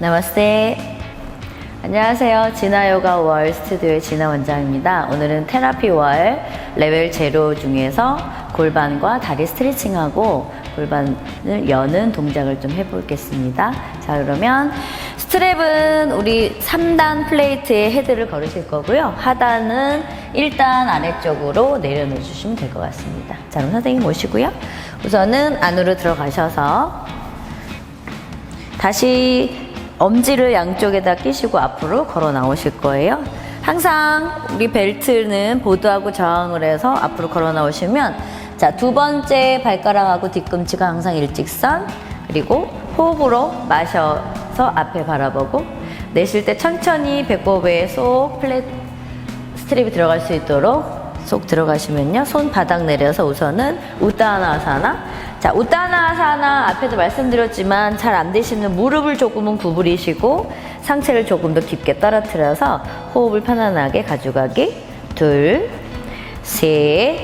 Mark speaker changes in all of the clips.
Speaker 1: 나마스테. 안녕하세요. 진화요가 월 스튜디오의 진화 원장입니다. 오늘은 테라피 월 레벨 제로 중에서 골반과 다리 스트레칭하고 골반을 여는 동작을 좀 해보겠습니다. 자, 그러면 스트랩은 우리 3단 플레이트에 헤드를 걸으실 거고요. 하단은 1단 아래쪽으로 내려놓으 주시면 될 것 같습니다. 자, 그럼 선생님 모시고요. 우선은 안으로 들어가셔서 다시 엄지를 양쪽에다 끼시고 앞으로 걸어 나오실 거예요. 항상 우리 벨트는 보드하고 저항을 해서 앞으로 걸어 나오시면 자, 두 번째 발가락하고 뒤꿈치가 항상 일직선 그리고 호흡으로 마셔서 앞에 바라보고 내쉴 때 천천히 배꼽에 쏙 플랫 스트립이 들어갈 수 있도록 쏙 들어가시면요. 손 바닥 내려서 우선은 우따나사나. 자, 우따나사나 앞에도 말씀드렸지만 잘 안 되시는 무릎을 조금은 구부리시고 상체를 조금 더 깊게 떨어뜨려서 호흡을 편안하게 가져가기. 둘, 셋,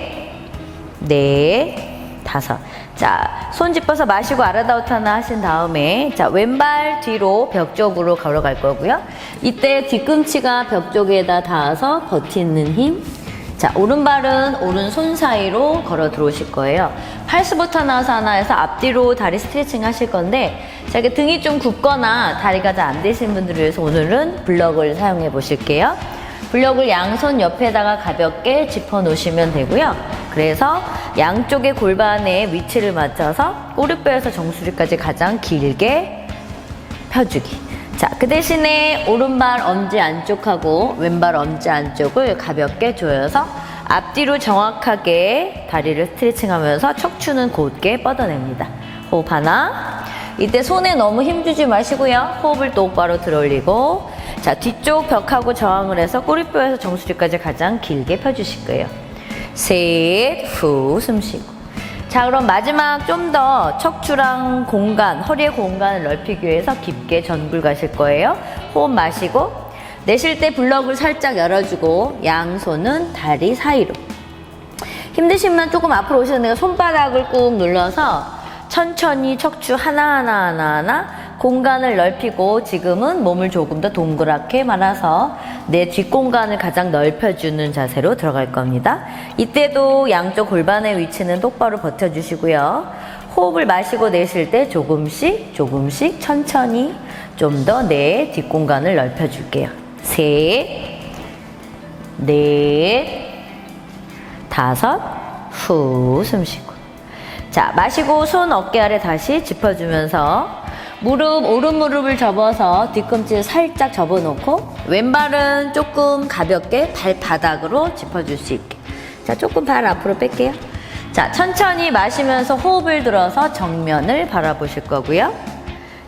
Speaker 1: 넷, 다섯. 자, 손 짚어서 마시고 아라다우타나 하신 다음에 자, 왼발 뒤로 벽 쪽으로 걸어갈 거고요. 이때 뒤꿈치가 벽 쪽에다 닿아서 버티는 힘. 자, 오른발은 오른손 사이로 걸어 들어오실 거예요. 팔스부터나사나에서 앞뒤로 다리 스트레칭 하실 건데, 자, 등이 좀 굽거나 다리가 잘 안 되신 분들을 위해서 오늘은 블럭을 사용해 보실게요. 블럭을 양손 옆에다가 가볍게 짚어 놓으시면 되고요. 그래서 양쪽의 골반의 위치를 맞춰서 꼬리뼈에서 정수리까지 가장 길게 펴주기. 자, 그 대신에 오른발 엄지 안쪽하고 왼발 엄지 안쪽을 가볍게 조여서 앞뒤로 정확하게 다리를 스트레칭 하면서 척추는 곧게 뻗어냅니다. 호흡 하나. 이때 손에 너무 힘주지 마시고요. 호흡을 똑바로 들어 올리고 자, 뒤쪽 벽하고 저항을 해서 꼬리뼈에서 정수리까지 가장 길게 펴주실 거예요. 셋, 후, 숨 쉬고. 자, 그럼 마지막 좀 더 척추랑 공간, 허리의 공간을 넓히기 위해서 깊게 전굴 가실 거예요. 호흡 마시고, 내쉴 때 블럭을 살짝 열어주고, 양손은 다리 사이로. 힘드시면 조금 앞으로 오시는 손바닥을 꾹 눌러서 천천히 척추 하나하나 하나하나 공간을 넓히고 지금은 몸을 조금 더 동그랗게 말아서 내 뒷공간을 가장 넓혀주는 자세로 들어갈 겁니다. 이때도 양쪽 골반의 위치는 똑바로 버텨주시고요. 호흡을 마시고 내쉴 때 조금씩 조금씩 천천히 좀 더 내 뒷공간을 넓혀줄게요. 셋, 넷, 다섯, 후 숨 쉬고. 자, 마시고 손 어깨 아래 다시 짚어주면서 무릎, 오른 무릎을 접어서 뒤꿈치를 살짝 접어놓고 왼발은 조금 가볍게 발바닥으로 짚어줄 수 있게. 자, 조금 발 앞으로 뺄게요. 자, 천천히 마시면서 호흡을 들어서 정면을 바라보실 거고요.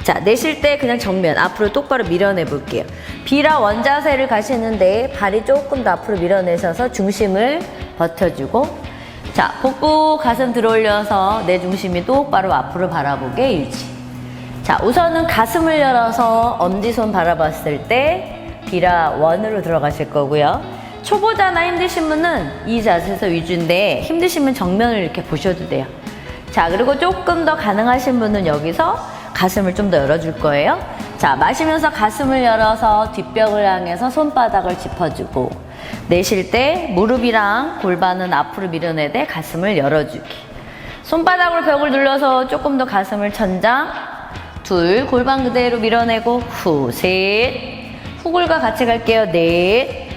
Speaker 1: 자, 내쉴 때 그냥 정면 앞으로 똑바로 밀어내 볼게요. 비라 원자세를 가시는데 발이 조금 더 앞으로 밀어내셔서 중심을 버텨주고 자, 복부 가슴 들어 올려서 내 중심이 똑바로 앞으로 바라보게 유지. 자, 우선은 가슴을 열어서 엄지손 바라봤을 때 비라 원으로 들어가실 거고요. 초보자나 힘드신 분은 이 자세에서 위주인데 힘드시면 정면을 이렇게 보셔도 돼요. 자, 그리고 조금 더 가능하신 분은 여기서 가슴을 좀 더 열어줄 거예요. 자, 마시면서 가슴을 열어서 뒷벽을 향해서 손바닥을 짚어주고 내쉴 때 무릎이랑 골반은 앞으로 밀어내되 가슴을 열어주기. 손바닥으로 벽을 눌러서 조금 더 가슴을 천장, 둘, 골반 그대로 밀어내고 후, 셋, 후굴과 같이 갈게요. 넷,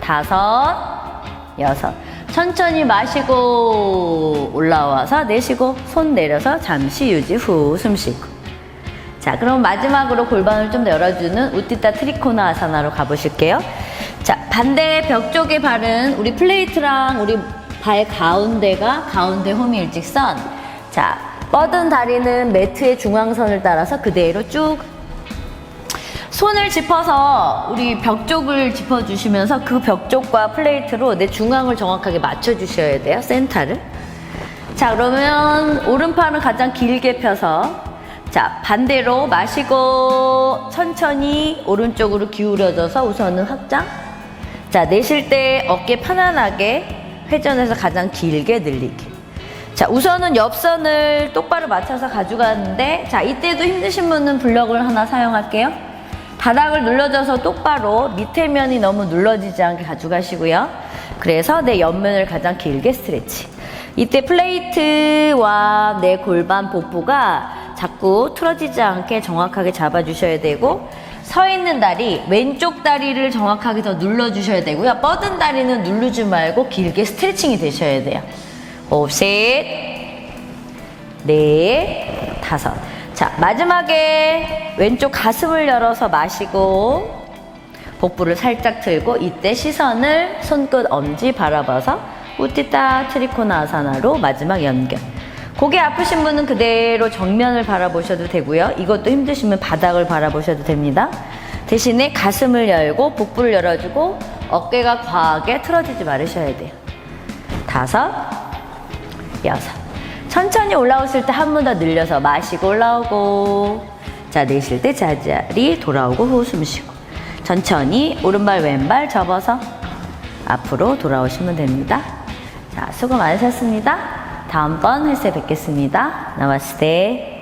Speaker 1: 다섯, 여섯. 천천히 마시고 올라와서 내쉬고 손 내려서 잠시 유지 후 숨 쉬고. 자, 그럼 마지막으로 골반을 좀더 열어주는 우티타 트리코나 아사나로 가보실게요. 자, 반대 벽 쪽의 발은 우리 플레이트랑 우리 발 가운데가 가운데 홈이 일직선. 자, 뻗은 다리는 매트의 중앙선을 따라서 그대로 쭉 손을 짚어서 우리 벽 쪽을 짚어주시면서 그 벽 쪽과 플레이트로 내 중앙을 정확하게 맞춰주셔야 돼요. 센터를. 자, 그러면 오른팔은 가장 길게 펴서 자, 반대로 마시고 천천히 오른쪽으로 기울여져서 우선은 확장. 자, 내쉴 때 어깨 편안하게 회전해서 가장 길게 늘리기. 자, 우선은 옆선을 똑바로 맞춰서 가져가는데, 자, 이때도 힘드신 분은 블럭을 하나 사용할게요. 바닥을 눌러줘서 똑바로 밑에 면이 너무 눌러지지 않게 가져가시고요. 그래서 내 옆면을 가장 길게 스트레치. 이때 플레이트와 내 골반 복부가 자꾸 틀어지지 않게 정확하게 잡아주셔야 되고, 서 있는 다리, 왼쪽 다리를 정확하게 더 눌러주셔야 되고요. 뻗은 다리는 누르지 말고 길게 스트레칭이 되셔야 돼요. 호흡 셋, 넷, 다섯. 자, 마지막에 왼쪽 가슴을 열어서 마시고 복부를 살짝 들고 이때 시선을 손끝 엄지 바라봐서 우티타 트리코나아사나로 마지막 연결. 고개 아프신 분은 그대로 정면을 바라보셔도 되고요. 이것도 힘드시면 바닥을 바라보셔도 됩니다. 대신에 가슴을 열고 복부를 열어주고 어깨가 과하게 틀어지지 말으셔야 돼요. 다섯, 여섯. 천천히 올라오실 때 한 번 더 늘려서 마시고 올라오고. 자, 내쉴 때 자자리 돌아오고 호흡 숨 쉬고. 천천히 오른발 왼발 접어서 앞으로 돌아오시면 됩니다. 자, 수고 많으셨습니다. 다음번 헬스에 뵙겠습니다. 나마스테.